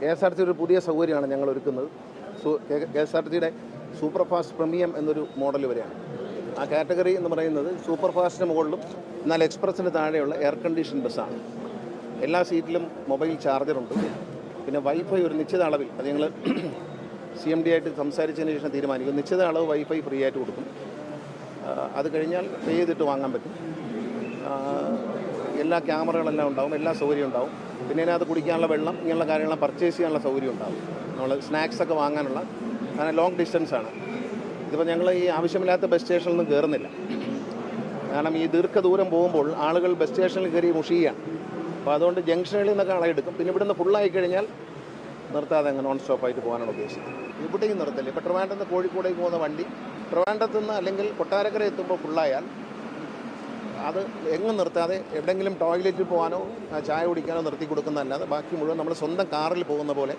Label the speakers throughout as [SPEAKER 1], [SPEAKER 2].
[SPEAKER 1] K S R T ഒരു പുതിയ സൗകര്യമാണ് ഞങ്ങൾ ഒരുക്കുന്നത് കെ എസ് ആർ ടിയുടെ സൂപ്പർ ഫാസ്റ്റ് പ്രീമിയം എന്നൊരു മോഡൽ വരെയാണ്. ആ കാറ്റഗറി എന്ന് പറയുന്നത് സൂപ്പർ ഫാസ്റ്റിന് മുകളിലും എന്നാൽ എക്സ്പ്രസ്സിന് താഴെയുള്ള എയർ കണ്ടീഷൻ ബസ്സാണ്. എല്ലാ സീറ്റിലും മൊബൈൽ ചാർജറുണ്ട്. പിന്നെ വൈഫൈ ഒരു നിശ്ചിത അളവിൽ അത് ഞങ്ങൾ സി എം ഡി ആയിട്ട് സംസാരിച്ചതിന് ശേഷം തീരുമാനിക്കും. നിശ്ചിത അളവ് വൈഫൈ ഫ്രീ ആയിട്ട് കൊടുക്കും. അത് കഴിഞ്ഞാൽ പേ ചെയ്തിട്ട് വാങ്ങാൻ പറ്റും. എല്ലാ ക്യാമറകളെല്ലാം ഉണ്ടാവും എല്ലാ സൗകര്യം ഉണ്ടാവും. പിന്നെ ഇതിനകത്ത് കുടിക്കാനുള്ള വെള്ളം ഇങ്ങനെയുള്ള കാര്യങ്ങളെല്ലാം പർച്ചേസ് ചെയ്യാനുള്ള സൗകര്യം ഉണ്ടാവും. നമ്മൾ സ്നാക്സ് ഒക്കെ വാങ്ങാനുള്ള അങ്ങനെ ലോങ് ഡിസ്റ്റൻസ് ആണ്. ഇതിപ്പോൾ ഞങ്ങൾ ഈ ആവശ്യമില്ലാത്ത ബസ് സ്റ്റേഷനിൽ നിന്ന് കയറുന്നില്ല കാരണം ഈ ദീർഘദൂരം പോകുമ്പോൾ ആളുകൾ ബസ് സ്റ്റേഷനിൽ കയറി മുഷിയാണ് അപ്പോൾ അതുകൊണ്ട് ജംഗ്ഷനുകളിൽ നിന്നൊക്കെ അളയെടുക്കും പിന്നെ ഇവിടുന്ന് ഫുള്ളായി കഴിഞ്ഞാൽ നിർത്താതെ അങ്ങ് നോൺ സ്റ്റോപ്പായിട്ട് പോകാനാണ് ഉദ്ദേശിച്ചത്. ഇവിടെയും നിർത്തില്ല? ഇപ്പോൾ ട്രിവാൻഡ്രത്ത് നിന്ന് കോഴിക്കോടേക്ക് പോകുന്ന വണ്ടി ട്രിവാൻഡ്രത്ത് നിന്ന് അല്ലെങ്കിൽ കൊട്ടാരക്കര എത്തുമ്പോൾ ഫുള്ളായാൽ അത് എങ്ങും നിർത്താതെ എവിടെയെങ്കിലും ടോയ്ലറ്റിൽ പോകാനോ ചായ കുടിക്കാനോ നിർത്തി കൊടുക്കുന്നതല്ലാതെ ബാക്കി മുഴുവൻ നമ്മൾ സ്വന്തം കാറിൽ പോകുന്ന പോലെ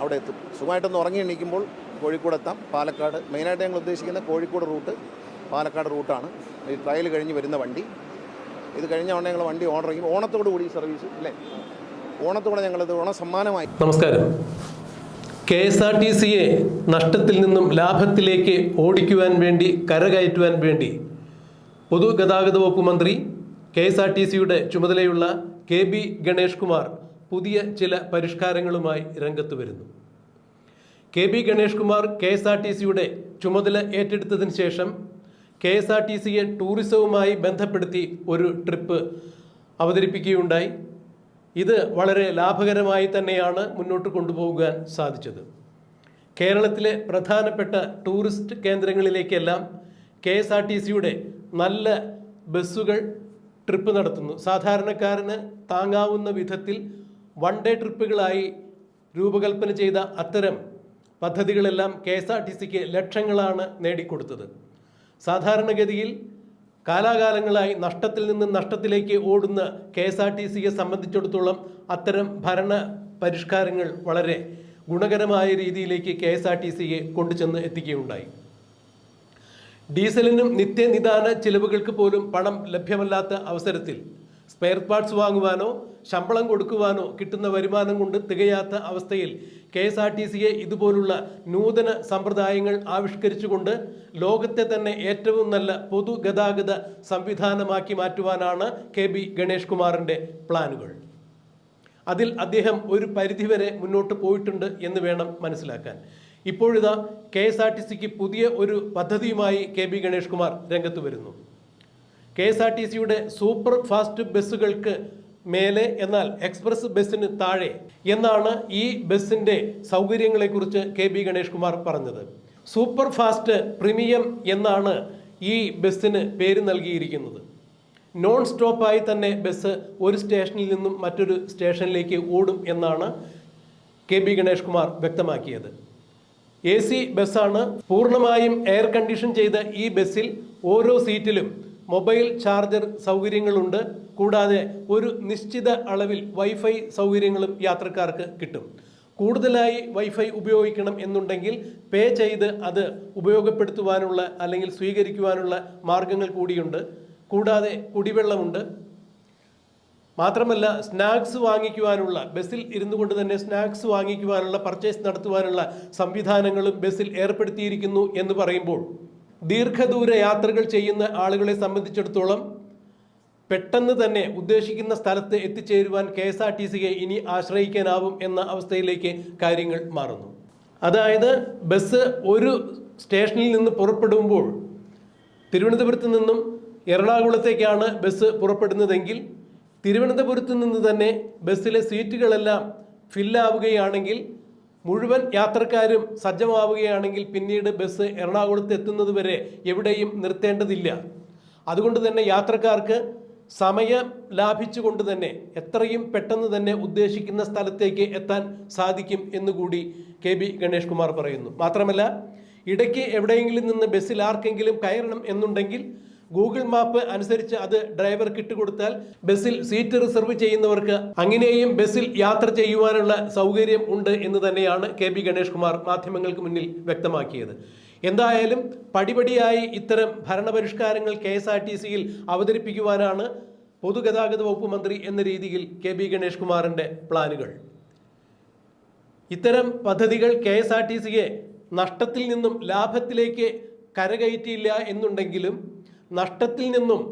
[SPEAKER 1] അവിടെ എത്തും. സുഖമായിട്ടൊന്ന് ഉറങ്ങി എണീക്കുമ്പോൾ കോഴിക്കോട് എത്താം. പാലക്കാട് മെയിനായിട്ട് ഞങ്ങൾ ഉദ്ദേശിക്കുന്ന കോഴിക്കോട് റൂട്ട് പാലക്കാട് റൂട്ടാണ്. ഈ ട്രയൽ കഴിഞ്ഞ് വരുന്ന വണ്ടി. ഇത് കഴിഞ്ഞ ഉടനെ ഞങ്ങൾ വണ്ടി ഓർഡർ ചെയ്യും. ഓണത്തോടു കൂടി സർവീസ് അല്ലേ? ഓണത്തോടെ ഞങ്ങളത് ഓണസമ്മാനമായി.
[SPEAKER 2] നമസ്കാരം. കെ എസ് ആർ ടി സിയെ നഷ്ടത്തിൽ നിന്നും ലാഭത്തിലേക്ക് ഓടിക്കുവാൻ വേണ്ടി കരകയറ്റുവാൻ വേണ്ടി പൊതുഗതാഗത വകുപ്പ് മന്ത്രി കെ എസ് ആർ ടി സിയുടെ ചുമതലയുള്ള കെ ബി ഗണേഷ് കുമാർ പുതിയ ചില പരിഷ്കാരങ്ങളുമായി രംഗത്ത് വരുന്നു. K B Ganesh Kumar K S R T സിയുടെ ചുമതല ഏറ്റെടുത്തതിന് ശേഷം കെ എസ് ആർ ടി സിയെ ടൂറിസവുമായി ബന്ധപ്പെടുത്തി ഒരു ട്രിപ്പ് അവതരിപ്പിക്കുകയുണ്ടായി. ഇത് വളരെ ലാഭകരമായി തന്നെയാണ് മുന്നോട്ട് കൊണ്ടുപോകാൻ സാധിച്ചത്. കേരളത്തിലെ പ്രധാനപ്പെട്ട ടൂറിസ്റ്റ് കേന്ദ്രങ്ങളിലേക്കെല്ലാം കെ എസ് ആർ ടി സിയുടെ നല്ല ബസ്സുകൾ ട്രിപ്പ് നടത്തുന്നു. സാധാരണക്കാരന് താങ്ങാവുന്ന വിധത്തിൽ വൺ ഡേ ട്രിപ്പുകളായി രൂപകൽപ്പന ചെയ്ത അത്തരം പദ്ധതികളെല്ലാം കെ എസ് ആർ ടി സിക്ക് ലക്ഷങ്ങളാണ് നേടിക്കൊടുത്തത്. സാധാരണഗതിയിൽ കാലാകാലങ്ങളായി നഷ്ടത്തിൽ നിന്ന് നഷ്ടത്തിലേക്ക് ഓടുന്ന കെ എസ് ആർ ടി സിയെ സംബന്ധിച്ചിടത്തോളം അത്തരം ഭരണ പരിഷ്കാരങ്ങൾ വളരെ ഗുണകരമായ രീതിയിലേക്ക് കെ എസ് ആർ ടി സിയെ കൊണ്ടുചെന്ന് എത്തിക്കുകയുണ്ടായി. ഡീസലിനും നിത്യനിദാന ചിലവുകൾക്ക് പോലും പണം ലഭ്യമല്ലാത്ത അവസരത്തിൽ സ്പെയർ പാർട്സ് വാങ്ങുവാനോ ശമ്പളം കൊടുക്കുവാനോ കിട്ടുന്ന വരുമാനം കൊണ്ട് തികയാത്ത അവസ്ഥയിൽ കെ എസ് ആർ ടി സിയെ ഇതുപോലുള്ള നൂതന സമ്പ്രദായങ്ങൾ ആവിഷ്കരിച്ചുകൊണ്ട് ലോകത്തെ തന്നെ ഏറ്റവും നല്ല പൊതുഗതാഗത സംവിധാനമാക്കി മാറ്റുവാനാണ് കെ ബി ഗണേഷ് കുമാറിന്റെ പ്ലാനുകൾ. അതിൽ അദ്ദേഹം ഒരു പരിധിവരെ മുന്നോട്ട് പോയിട്ടുണ്ട് എന്ന് വേണം മനസ്സിലാക്കാൻ. ഇപ്പോഴിതാ കെ എസ് ആർ ടി സിക്ക് പുതിയ ഒരു പദ്ധതിയുമായി കെ ബി ഗണേഷ് കുമാർ രംഗത്ത് വരുന്നു. കെ എസ് ആർ ടി സിയുടെ സൂപ്പർ ഫാസ്റ്റ് ബസ്സുകൾക്ക് മേലെ എന്നാൽ എക്സ്പ്രസ് ബസ്സിന് താഴെ എന്നാണ് ഈ ബസ്സിന്റെ സൗകര്യങ്ങളെക്കുറിച്ച് കെ ബി ഗണേഷ് കുമാർ പറഞ്ഞത്. സൂപ്പർ ഫാസ്റ്റ് പ്രീമിയം എന്നാണ് ഈ ബസ്സിന് പേര് നൽകിയിരിക്കുന്നത്. നോൺ സ്റ്റോപ്പായി തന്നെ ബസ് ഒരു സ്റ്റേഷനിൽ നിന്നും മറ്റൊരു സ്റ്റേഷനിലേക്ക് ഓടും എന്നാണ് കെ ബി ഗണേഷ് കുമാർ വ്യക്തമാക്കിയത്. എ സി ബസ്സാണ് പൂർണമായും എയർ കണ്ടീഷൻ ചെയ്ത ഈ ബസ്സിൽ ഓരോ സീറ്റിലും മൊബൈൽ ചാർജർ സൗകര്യങ്ങളുണ്ട്. കൂടാതെ ഒരു നിശ്ചിത അളവിൽ വൈഫൈ സൗകര്യങ്ങളും യാത്രക്കാർക്ക് കിട്ടും. കൂടുതലായി വൈഫൈ ഉപയോഗിക്കണം എന്നുണ്ടെങ്കിൽ പേ ചെയ്ത് അത് ഉപയോഗപ്പെടുത്തുവാനുള്ള അല്ലെങ്കിൽ സ്വീകരിക്കുവാനുള്ള മാർഗങ്ങൾ കൂടിയുണ്ട്. കൂടാതെ കുടിവെള്ളമുണ്ട്. മാത്രമല്ല സ്നാക്സ് വാങ്ങിക്കുവാനുള്ള ബസ്സിൽ ഇരുന്നു കൊണ്ട് തന്നെ സ്നാക്സ് വാങ്ങിക്കുവാനുള്ള പർച്ചേസ് നടത്തുവാനുള്ള സംവിധാനങ്ങളും ബസ്സിൽ ഏർപ്പെടുത്തിയിരിക്കുന്നു എന്ന് പറയുമ്പോൾ ദീർഘദൂര യാത്രകൾ ചെയ്യുന്ന ആളുകളെ സംബന്ധിച്ചിടത്തോളം പെട്ടെന്ന് തന്നെ ഉദ്ദേശിക്കുന്ന സ്ഥലത്ത് എത്തിച്ചേരുവാൻ കെ എസ് ആർ ടി സിയെ ഇനി ആശ്രയിക്കാനാവും എന്ന അവസ്ഥയിലേക്ക് കാര്യങ്ങൾ മാറുന്നു. അതായത് ബസ് ഒരു സ്റ്റേഷനിൽ നിന്ന് പുറപ്പെടുമ്പോൾ തിരുവനന്തപുരത്ത് നിന്നും എറണാകുളത്തേക്കാണ് ബസ് പുറപ്പെടുന്നതെങ്കിൽ തിരുവനന്തപുരത്ത് നിന്ന് തന്നെ ബസ്സിലെ സീറ്റുകളെല്ലാം ഫില്ലാവുകയാണെങ്കിൽ മുഴുവൻ യാത്രക്കാരും സജ്ജമാവുകയാണെങ്കിൽ പിന്നീട് ബസ് എറണാകുളത്ത് എത്തുന്നത് വരെ എവിടെയും നിർത്തേണ്ടതില്ല. അതുകൊണ്ട് തന്നെ യാത്രക്കാർക്ക് സമയം ലാഭിച്ചുകൊണ്ട് തന്നെ എത്രയും പെട്ടെന്ന് തന്നെ ഉദ്ദേശിക്കുന്ന സ്ഥലത്തേക്ക് എത്താൻ സാധിക്കും എന്നുകൂടി കെ ബി ഗണേഷ് കുമാർ പറയുന്നു. മാത്രമല്ല ഇടയ്ക്ക് എവിടെയെങ്കിലും നിന്ന് ബസ്സിൽ ആർക്കെങ്കിലും കയറണം എന്നുണ്ടെങ്കിൽ ഗൂഗിൾ മാപ്പ് അനുസരിച്ച് അത് ഡ്രൈവർക്ക് ഇട്ടുകൊടുത്താൽ ബസ്സിൽ സീറ്റ് റിസർവ് ചെയ്യുന്നവർക്ക് അങ്ങനെയും ബസ്സിൽ യാത്ര ചെയ്യുവാനുള്ള സൗകര്യം ഉണ്ട് എന്ന് തന്നെയാണ് കെ ബി ഗണേഷ് കുമാർ മാധ്യമങ്ങൾക്ക് മുന്നിൽ വ്യക്തമാക്കിയത്. എന്തായാലും പടിപടിയായി ഇത്തരം ഭരണപരിഷ്കാരങ്ങൾ കെ എസ് ആർ ടി സിയിൽ അവതരിപ്പിക്കുവാനാണ് പൊതുഗതാഗത വകുപ്പ് മന്ത്രി എന്ന രീതിയിൽ കെ ബി ഗണേഷ് കുമാറിന്റെ പ്ലാനുകൾ. ഇത്തരം പദ്ധതികൾ കെ എസ് ആർ ടി സിയെ നഷ്ടത്തിൽ നിന്നും ലാഭത്തിലേക്ക് കരകയറ്റിയില്ല എന്നുണ്ടെങ്കിലും നഷ്ടത്തിൽ നിന്നും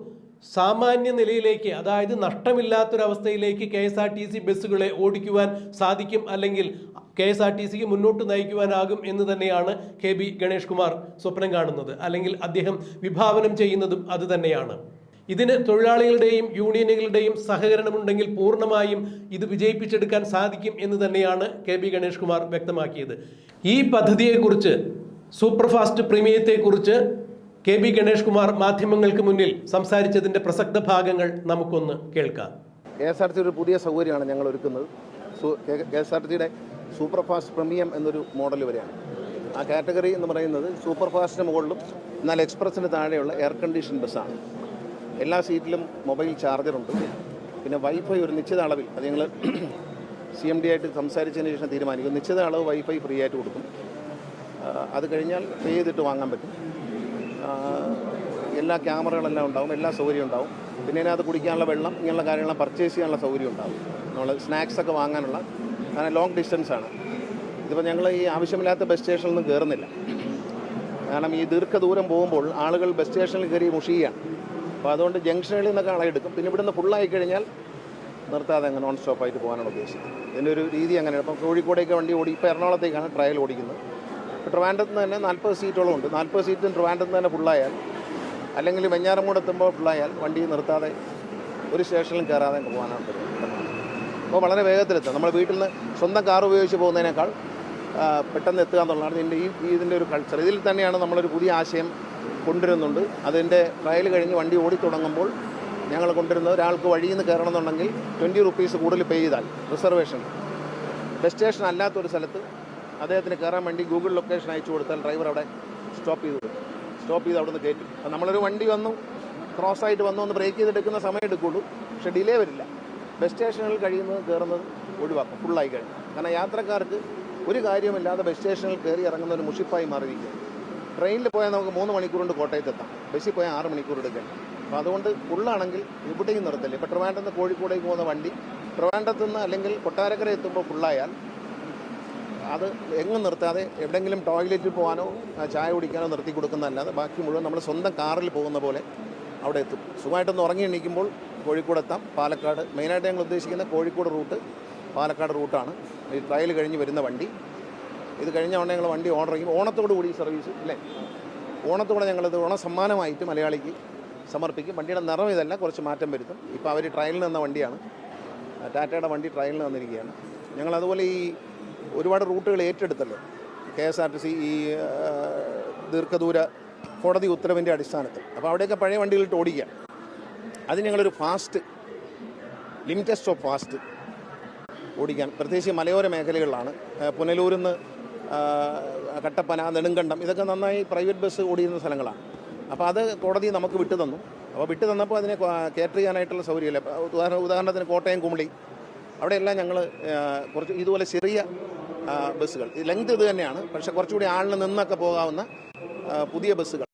[SPEAKER 2] സാമാന്യ നിലയിലേക്ക് അതായത് നഷ്ടമില്ലാത്തൊരവസ്ഥയിലേക്ക് K S R T C ബസ്സുകളെ ഓടിക്കുവാൻ സാധിക്കും അല്ലെങ്കിൽ കെ എസ് ആർ ടി സിക്ക് മുന്നോട്ട് നയിക്കുവാനാകും എന്ന് തന്നെയാണ് കെ ബി ഗണേഷ് കുമാർ സ്വപ്നം കാണുന്നത്. അല്ലെങ്കിൽ അദ്ദേഹം വിഭാവനം ചെയ്യുന്നതും അത് തന്നെയാണ്. ഇതിന് തൊഴിലാളികളുടെയും യൂണിയനുകളുടെയും സഹകരണമുണ്ടെങ്കിൽ പൂർണമായും ഇത് വിജയിപ്പിച്ചെടുക്കാൻ സാധിക്കും എന്ന് തന്നെയാണ് കെ ബി ഗണേഷ് കുമാർ വ്യക്തമാക്കിയത്. ഈ പദ്ധതിയെക്കുറിച്ച് സൂപ്പർഫാസ്റ്റ് പ്രീമിയത്തെക്കുറിച്ച് കെ ബി ഗണേഷ് കുമാർ മാധ്യമങ്ങൾക്ക് മുന്നിൽ സംസാരിച്ചതിന്റെ പ്രസക്ത ഭാഗങ്ങൾ നമുക്കൊന്ന് കേൾക്കാം.
[SPEAKER 1] കെ എസ് ആർ ടി ഒരു പുതിയ സൗകര്യമാണ് ഞങ്ങൾ ഒരുക്കുന്നത്. കെ എസ് ആർ ടിയുടെ സൂപ്പർ ഫാസ്റ്റ് പ്രീമിയം എന്നൊരു മോഡൽ വരെയാണ് ആ കാറ്റഗറി എന്ന് പറയുന്നത് സൂപ്പർ ഫാസ്റ്റിന് മുകളിലും എന്നാൽ എക്സ്പ്രസ്സിന് താഴെയുള്ള എയർ കണ്ടീഷൻ ബസ്സാണ്. എല്ലാ സീറ്റിലും മൊബൈൽ ചാർജറുണ്ട്. പിന്നെ വൈഫൈ ഒരു നിശ്ചിത അളവിൽ അത് ഞങ്ങൾ സി എം ഡി ആയിട്ട് സംസാരിച്ചതിന് ശേഷം തീരുമാനിക്കും. നിശ്ചിത അളവ് വൈഫൈ ഫ്രീ ആയിട്ട് കൊടുക്കും. അത് കഴിഞ്ഞാൽ പേ ചെയ്തിട്ട് വാങ്ങാൻ പറ്റും. എല്ലാ ക്യാമറകളെല്ലാം ഉണ്ടാവും എല്ലാ സൗകര്യം ഉണ്ടാവും. പിന്നെ ഇതിനകത്ത് കുടിക്കാനുള്ള വെള്ളം ഇങ്ങനെയുള്ള കാര്യങ്ങളെല്ലാം പർച്ചേസ് ചെയ്യാനുള്ള സൗകര്യം ഉണ്ടാവും. നമ്മൾ സ്നാക്സൊക്കെ വാങ്ങാനുള്ള കാരണം ലോങ് ഡിസ്റ്റൻസ് ആണ്. ഇതിപ്പോൾ ഞങ്ങൾ ഈ ആവശ്യമില്ലാത്ത ബസ് സ്റ്റേഷനിൽ നിന്ന് കയറുന്നില്ല കാരണം ഈ ദീർഘദൂരം പോകുമ്പോൾ ആളുകൾ ബസ് സ്റ്റേഷനിൽ കയറി മുഷിയുകയാണ്. അപ്പോൾ അതുകൊണ്ട് ജംഗ്ഷനുകളിൽ നിന്നൊക്കെ ആളെ എടുക്കും. പിന്നെ ഇവിടുന്ന് ഫുള്ളായി കഴിഞ്ഞാൽ നിർത്താതെ അങ്ങ് നോൺ സ്റ്റോപ്പായിട്ട് പോകാനാണ് ഉദ്ദേശിച്ചത് ഇതിന്റെ ഒരു രീതി അങ്ങനെയാണ്. ഇപ്പം കോഴിക്കോടേക്ക് വണ്ടി ഓടി ഇപ്പോൾ എറണാകുളത്തേക്കാണ് ട്രയൽ ഓടിക്കുന്നത്. ട്രിവാൻഡ്രത്ത് നിന്ന് തന്നെ നാൽപ്പത് സീറ്റോളം ഉണ്ട്. നാൽപ്പത് സീറ്റും ട്രിവാൻഡ്രത്ത് തന്നെ ഫുള്ളായാൽ അല്ലെങ്കിൽ വെഞ്ഞാറമൂട് എത്തുമ്പോൾ ഫുള്ളായാൽ വണ്ടി നിർത്താതെ ഒരു സ്റ്റേഷനിലും കയറാതെ പോകാനാണ് അപ്പോൾ വളരെ വേഗത്തിലെത്തുക നമ്മൾ വീട്ടിൽ നിന്ന് സ്വന്തം കാർ ഉപയോഗിച്ച് പോകുന്നതിനേക്കാൾ പെട്ടെന്ന് എത്തുക എന്നുള്ളതാണ് ഇതിന്റെ ഈ ഇതിന്റെ ഒരു കൾച്ചർ ഇതിൽ തന്നെയാണ് നമ്മളൊരു പുതിയ ആശയം കൊണ്ടുവരുന്നുണ്ട്. അതിന്റെ ട്രയൽ കഴിഞ്ഞ് വണ്ടി ഓടിത്തുടങ്ങുമ്പോൾ ഞങ്ങൾ കൊണ്ടുവരുന്നത് ഒരാൾക്ക് വഴിയിൽ നിന്ന് കയറണമെന്നുണ്ടെങ്കിൽ ട്വന്റി റുപ്പീസ് കൂടുതൽ പേ ചെയ്താൽ റിസർവേഷൻ ഡെസ്റ്റിനേഷൻ അല്ലാത്തൊരു സ്ഥലത്ത് അദ്ദേഹത്തിന് കയറാൻ വേണ്ടി ഗൂഗിൾ ലൊക്കേഷൻ അയച്ചു കൊടുത്താൽ ഡ്രൈവർ അവിടെ സ്റ്റോപ്പ് ചെയ്ത് സ്റ്റോപ്പ് ചെയ്ത് അവിടെ നിന്ന് കയറ്റും. അപ്പം നമ്മളൊരു വണ്ടി വന്നു ക്രോസ് ആയിട്ട് വന്നു ഒന്ന് ബ്രേക്ക് ചെയ്തെടുക്കുന്ന സമയം എടുക്കുള്ളൂ. പക്ഷേ ഡിലേ വരില്ല. ബസ് സ്റ്റേഷനിൽ കഴിയുന്നത് കയറുന്നത് ഒഴിവാക്കും ഫുള്ളായി കഴിഞ്ഞു. കാരണം യാത്രക്കാർക്ക് ഒരു കാര്യമില്ലാതെ ബസ് സ്റ്റേഷനിൽ കയറി ഇറങ്ങുന്ന ഒരു മുഷിപ്പായി മാറിയിരിക്കുക ട്രെയിനിൽ പോയാൽ നമുക്ക് മൂന്ന് മണിക്കൂർ കൊണ്ട് കോട്ടയത്ത് എത്താം. ബസ്സിൽ പോയാൽ ആറ് മണിക്കൂർ എടുക്കാം അപ്പോൾ അതുകൊണ്ട് ഫുള്ളാണെങ്കിൽ ഇവിടെയും നിർത്തില്ല. ഇപ്പോൾ ട്രിവാൻഡ്രത്ത് കോഴിക്കോടേക്ക് പോകുന്ന വണ്ടി ട്രിവാൻഡ്രത്ത് നിന്ന് അല്ലെങ്കിൽ കൊട്ടാരക്കര എത്തുമ്പോൾ ഫുള്ളായാൽ അത് എങ്ങും നിർത്താതെ എവിടെയെങ്കിലും ടോയ്ലറ്റിൽ പോകാനോ ചായ കുടിക്കാനോ നിർത്തി കൊടുക്കുന്നതല്ലാതെ ബാക്കി മുഴുവൻ നമ്മൾ സ്വന്തം കാറിൽ പോകുന്ന പോലെ അവിടെ എത്തും. സുഖമായിട്ടൊന്ന് ഉറങ്ങി എണീക്കുമ്പോൾ കോഴിക്കോട് എത്താം പാലക്കാട് മെയിനായിട്ട് ഞങ്ങൾ ഉദ്ദേശിക്കുന്ന കോഴിക്കോട് റൂട്ട് പാലക്കാട് റൂട്ടാണ്. ഈ ട്രയൽ കഴിഞ്ഞ് വരുന്ന വണ്ടി. ഇത് കഴിഞ്ഞ ഉടനെ ഞങ്ങൾ വണ്ടി ഓർഡർ ചെയ്യും. ഓണത്തോടു കൂടി സർവീസ് അല്ലേ? ഓണത്തോടെ ഞങ്ങളിത് ഓണ സമ്മാനമായിട്ട് മലയാളിക്ക് സമർപ്പിക്കും. വണ്ടിയുടെ നിറം ഇതല്ല കുറച്ച് മാറ്റം വരുത്തും. ഇപ്പോൾ അവർ ട്രയലിൽ നിന്ന വണ്ടിയാണ്. ടാറ്റയുടെ വണ്ടി ട്രയലിൽ വന്നിരിക്കുകയാണ്. ഞങ്ങൾ അതുപോലെ ഈ ഒരുപാട് റൂട്ടുകൾ ഏറ്റെടുത്തല്ലോ. K S R T C ഈ ദീർഘദൂര കോടതി ഉത്തരവിന്റെ അടിസ്ഥാനത്തിൽ. അപ്പോൾ അവിടെയൊക്കെ പഴയ വണ്ടികളിട്ട് ഓടിക്കുക. അത് ഞങ്ങളൊരു ഫാസ്റ്റ് ലിമിറ്റസ്റ്റ് ഓഫ് ഫാസ്റ്റ് ഓടിക്കാൻ. പ്രത്യേകിച്ച് മലയോര മേഖലകളിലാണ്. പുനലൂരിൽ നിന്ന് കട്ടപ്പന നെടുങ്കണ്ടം ഇതൊക്കെ നന്നായി പ്രൈവറ്റ് ബസ് ഓടിയിരുന്ന സ്ഥലങ്ങളാണ്. അപ്പോൾ അത് കോടതി നമുക്ക് വിട്ടു തന്നു അപ്പോൾ വിട്ടു തന്നപ്പോൾ അതിനെ കേറ്റർ ചെയ്യാനായിട്ടുള്ള സൗകര്യമില്ല. ഉദാഹരണ ഉദാഹരണത്തിന് കോട്ടയം കുമളി അവിടെയെല്ലാം ഞങ്ങൾ കുറച്ച് ഇതുപോലെ ചെറിയ ബസ്സുകൾ. ലെങ്ത് ഇത് തന്നെയാണ്. പക്ഷെ കുറച്ചുകൂടി ആളിന് നിന്നൊക്കെ പോകാവുന്ന പുതിയ ബസ്സുകൾ.